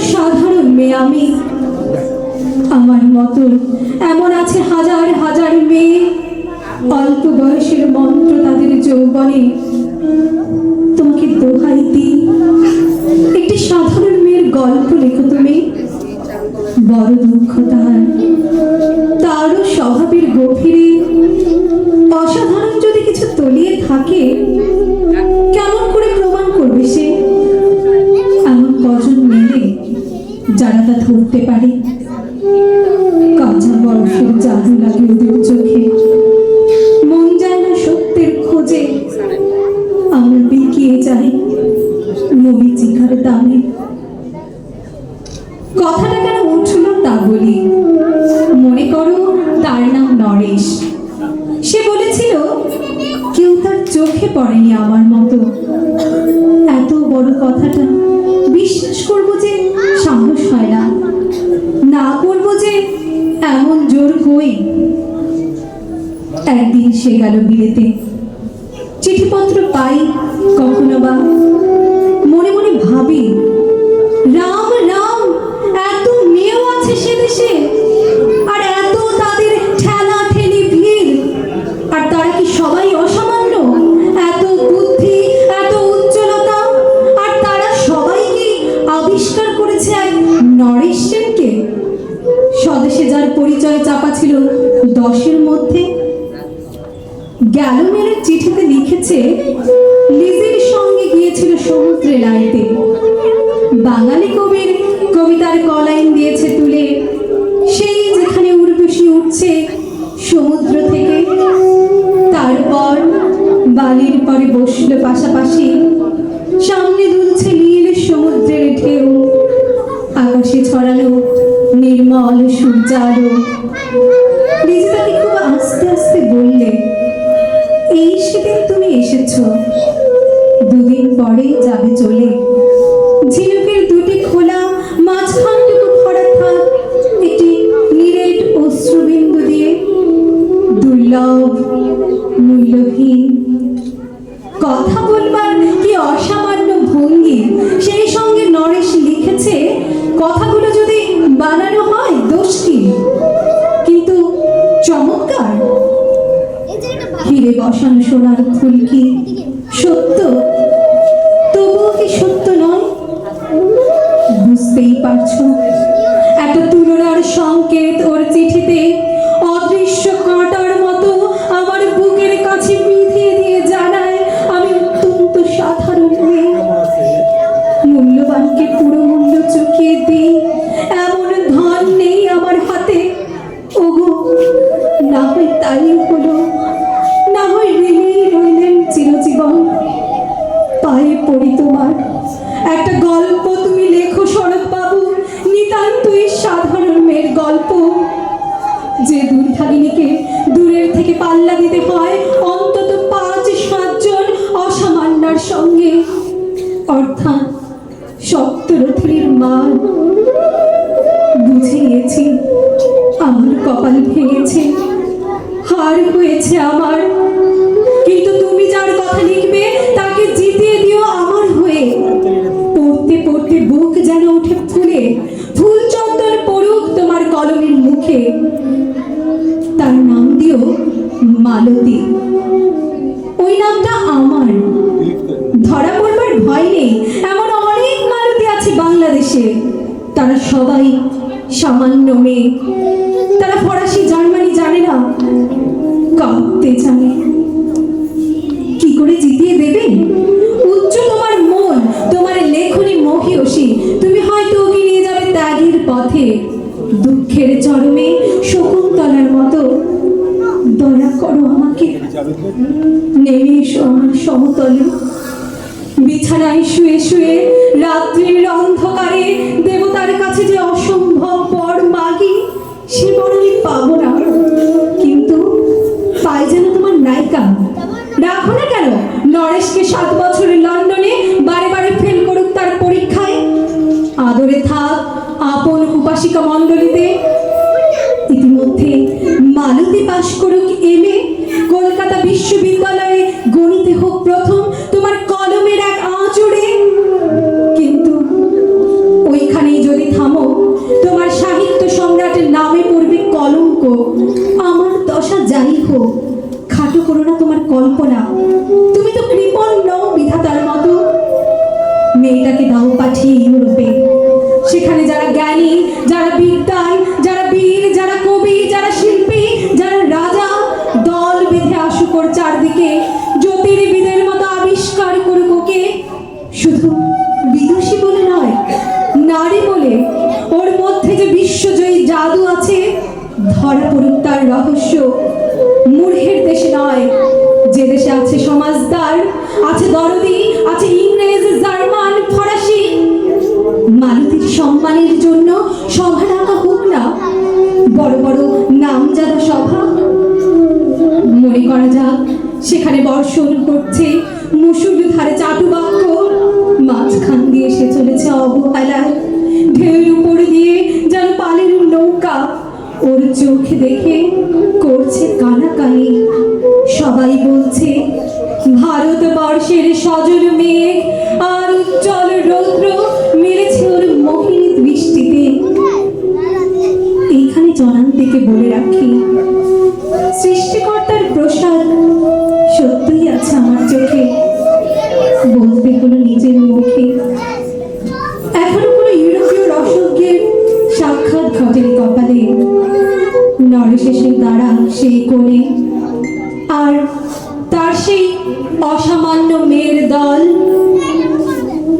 সাধারণ মেয়ে আমি। আমার মতো এমন আছে হাজার হাজার মেয়ে। অল্প বয়সের মন্ত্র তাদের যৌবনে। তোমাকে দোহাই দিই। একটি সাধারণ মেয়ের গল্প লেখো তুমি। বড় দুঃখ তার তারও স্বভাবের গভীরে। অসাধারণ যদি কিছু তলিয়ে থাকে ধরতে পারে? কাঁচা বরফের জাদু লাগে ওদের চোখে। মন যায় না সত্যের খোঁজে। আমরা বিকিয়ে যাই মরিচিকার দামে। কথাটা কেন উঠল তা বলি। মনে করো তার নাম নরেশ। সে বলেছিল, কেউ তার চোখে পড়েনি আমার মতো। এত বড় কথাটা। বিশ্বাস করব যে হয় না না করব যে এমন জোর কই একদিন সে গেল বিলেতে। চিঠিপত্র পাই কখনো বা। মনে মনে ভাবি, রাম রাম, এত মেয়েও আছে সে দেশে। পরিচয় চাপা ছিল দশের মধ্যে। গ্যালোমের চিঠিতে লিখেছে, লিজির সঙ্গে গিয়েছিল সমুদ্রে লাইতে বাঙালি কবির কবিতার কলাইন দিয়েছে তুলে। সেই যেখানে উর্বশী উঠছে সমুদ্র থেকে। তারপর বালির পরে বসল পাশাপাশি সূর্যালো লিজি খুব আস্তে আস্তে বললে এই সেদিন তুমি এসেছ। দুদিন পরেই হিরে বসানো সোনার ফুল সত্য? তবুও কি সত্য নয়? বুঝতেই পারছ। একটা তুলনার সংকেত ওর চিঠিতে দিয়ে আমি অত্যন্ত সাধারণ মেয়ে মূল্যবানকে পুরো মূল্য চুকিয়ে দিই। এমন ধন নেই আমার হাতে। ওগো, না হয় তাই হলো। যে দুর্ভাগিনীকে দূরের থেকে পাল্লা দিতে হয়, অন্তত পাঁচ সাতজন অসামান্যার সঙ্গে। অর্থাৎ সপ্তরথীর মান বুঝে গিয়েছি আমার কপাল ভেঙেছে, হার হয়েছে আমার। কিন্তু তুমি যার কথা লিখবে, তাকে জিতিয়ে দিও আমার হয়ে। পড়তে পড়তে বুক যেন ওঠে ফুলে কলমের মুখে তার নাম দিও মালতী। ওই নামটা আমার। ধরা পড়বার ভয় নেই। এমন অনেক মালতী আছে বাংলাদেশে। তারা সবাই সামান্য মেয়ে। তারা ফরাসি, জার্মানি জানে না। কাঁদতে জানে। কি করে জিতিয়ে দেবে দুঃখের চরমে শকুন্তলার মতো। দয়া করো আমাকে। নেমে এসো আমার সমতলে। বিছানায় শুয়ে শুয়ে রাত্রির অন্ধকারে দেবতার কাছে যে অসম্ভব বর মাগি, সে বড়ই পাবো না নাগরিক এম এ কলকাতা বিশ্ববিদ্যালয়ে গণিতে হোক প্রথম, তোমার কলমের এক আঁচড়ে। কিন্তু ওইখানেই যদি থামো, তোমার সাহিত্য সম্রাটের নামে পড়বে কলঙ্ক। আমার দশা যাই হোক। রহস্য। মূর্খের দেশে নয়, যে দেশে আছে সমাজদার, আছে দরদি, আছে ইংরেজ, জার্মান, ফরাসি। মালতীর সম্মানের জন্য সভা ডাকা হোক না, বড় বড় নামজাদা সভা। মনে করা যাক, সেখানে বর্ষণ করছে মুসুর ধারে চাটু বাক্য মাঝখান দিয়ে এসে চলেছে অবহেলায়। ঢেউয়ের ওর চোখ দেখে করছে কানাকানি। সবাই বলছে, ভারতবর্ষের সজল মেঘ আর উজ্জ্বল রৌদ্র মেরেছে ওর মোহিনী দৃষ্টিতে। এইখানে জনান থেকে বলে রাখি, সৃষ্টিকর্তার প্রসাদ সত্যিই আছে আমার চোখে। বলতে হলো নিজের নরশেষের দাঁড়া সেই কোণে, আর তার সেই অসামান্য মেয়ের দল,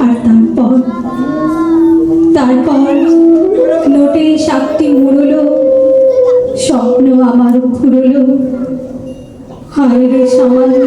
আর তারপর তারপর নোটে সাতটি মরল স্বপ্ন আমার ফুরল। হায় রে সামান্য